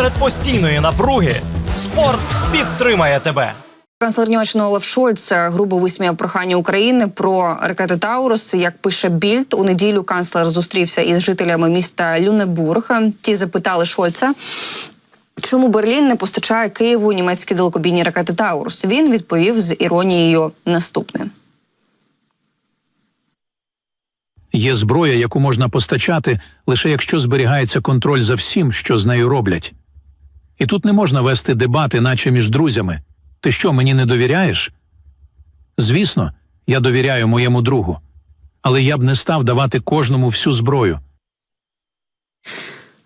Серед постійної напруги спорт підтримає тебе. Канцлер Німеччини Олаф Шольц грубо висміяв прохання України про ракети Таурус. Як пише Більд, у неділю канцлер зустрівся із жителями міста Люнебург. Ті запитали Шольца. Чому Берлін не постачає Києву німецькі далекобійні ракети Таурус? Він відповів з іронією наступне. Є зброя, яку можна постачати лише якщо зберігається контроль за всім, що з нею роблять. І тут не можна вести дебати, наче між друзями. Ти що, мені не довіряєш? Звісно, я довіряю моєму другу, але я б не став давати кожному всю зброю.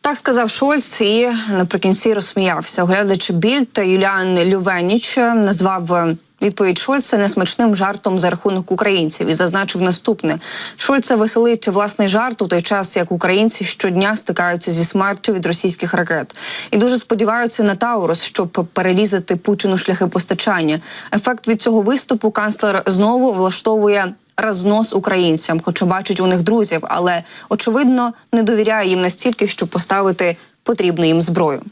Так сказав Шольц і наприкінці розсміявся. Оглядач Більд Юліан Лювеніч назвав е, відповідь Шольца несмачним жартом за рахунок українців і зазначив наступне: Шольца веселить власний жарт у той час, як українці щодня стикаються зі смертю від російських ракет, і дуже сподіваються на Таурус, щоб перерізати Путіну шляхи постачання. Ефект від цього виступу канцлер знову влаштовує рознос українцям, хоча бачить у них друзів, але очевидно не довіряє їм настільки, щоб поставити потрібну їм зброю.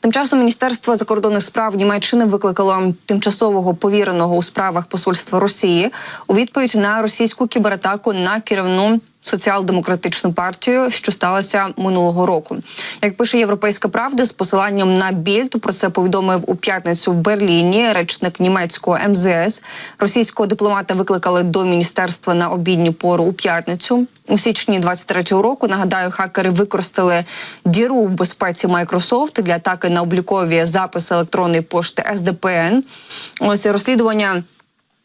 Тим часом Міністерство закордонних справ Німеччини викликало тимчасового повіреного у справах посольства Росії у відповідь на російську кібератаку на керівну соціал-демократичну партію, що сталося минулого року. Як пише Європейська Правда, з посиланням на Більд про це повідомив у п'ятницю в Берліні речник німецького МЗС. Російського дипломата викликали до міністерства на обідню пору у п'ятницю. У січні 23-го року нагадаю, хакери використали діру в безпеці Microsoft для атаки на облікові записи електронної пошти СДПН. Ось розслідування.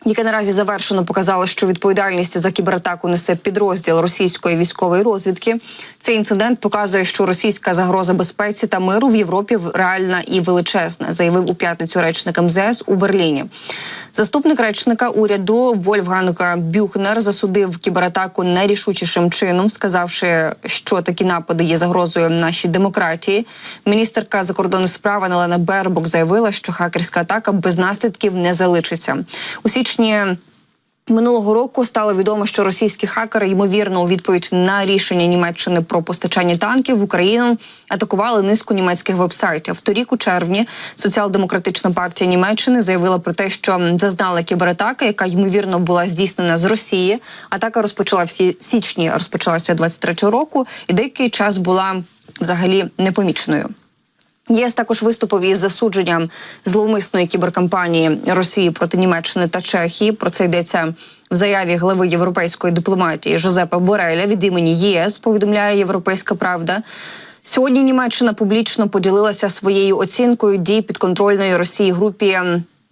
Яке наразі завершено показало, що відповідальність за кібератаку несе підрозділ російської військової розвідки. Цей інцидент показує, що російська загроза безпеці та миру в Європі реальна і величезна, заявив у п'ятницю речник МЗС у Берліні. Заступник речника уряду Вольфганг Бюхнер засудив кібератаку найрішучішим чином, сказавши, що такі напади є загрозою нашій демократії. Міністерка закордонних справ Анелена Бербок заявила, що хакерська атака без наслідків не залишиться у січні. Минулого року стало відомо, що російські хакери ймовірно у відповідь на рішення Німеччини про постачання танків в Україну атакували низку німецьких вебсайтів. Торік, у червні, соціал-демократична партія Німеччини заявила про те, що зазнала кібератака, яка ймовірно була здійснена з Росії. Атака розпочалася в січні, розпочалася 23-го року, і деякий час була взагалі непоміченою. ЄС також виступив із засудженням зловмисної кіберкампанії Росії проти Німеччини та Чехії. Про це йдеться в заяві глави європейської дипломатії Жозепа Бореля від імені ЄС. Повідомляє Європейська Правда. Сьогодні Німеччина публічно поділилася своєю оцінкою дій підконтрольної Росії групі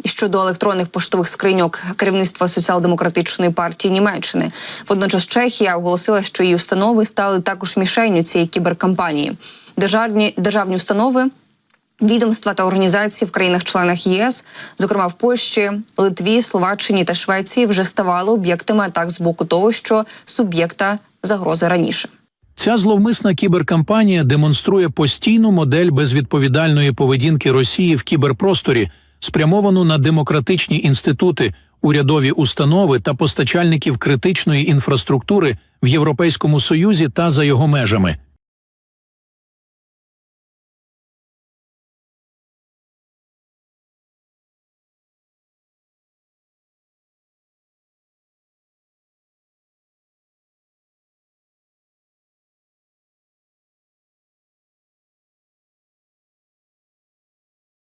щодо електронних поштових скриньок керівництва соціал-демократичної партії Німеччини. Водночас Чехія оголосила, що її установи стали також мішенню цієї кіберкампанії. Державні державні установи. Відомства та організації в країнах-членах ЄС, зокрема в Польщі, Литві, Словаччині та Швеції, вже ставали об'єктами атак з боку того, що суб'єкта загрози раніше. Ця зловмисна кіберкампанія демонструє постійну модель безвідповідальної поведінки Росії в кіберпросторі, спрямовану на демократичні інститути, урядові установи та постачальників критичної інфраструктури в Європейському Союзі та за його межами.